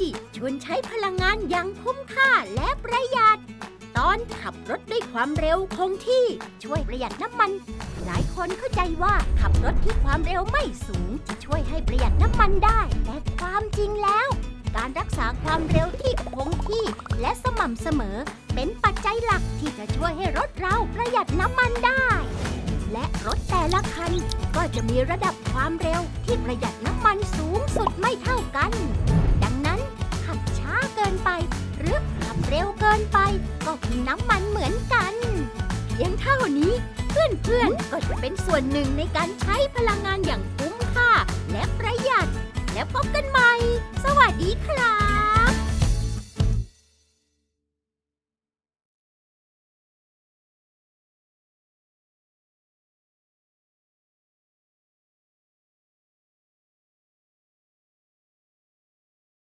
จิชวนใช้พลังงานอย่างคุ้มค่าและประหยัด ตอนขับรถด้วยความเร็วคงที่ช่วยประหยัดน้ำมัน หลายคนเข้าใจว่าขับรถที่ความเร็วไม่สูงจะช่วยให้ประหยัดน้ำมันได้ แต่ความจริงแล้ว การรักษาความเร็วที่คงที่และสม่ำเสมอ เป็นปัจจัยหลักที่จะช่วยให้รถเราประหยัดน้ำมันได้ และรถแต่ละคันก็จะมีระดับความเร็วที่ประหยัดน้ำมันสูงสุดไม่เท่ากัน นไป ก็มีนน้ำมันเหมือนกันเพียงเท่านี้เพื่อนๆก็จะเป็นส่วนหนึ่งในการใช้พลังงานอย่างคุ้มค่า และประหยัด และพบกันใหม่ สวัสดีครับ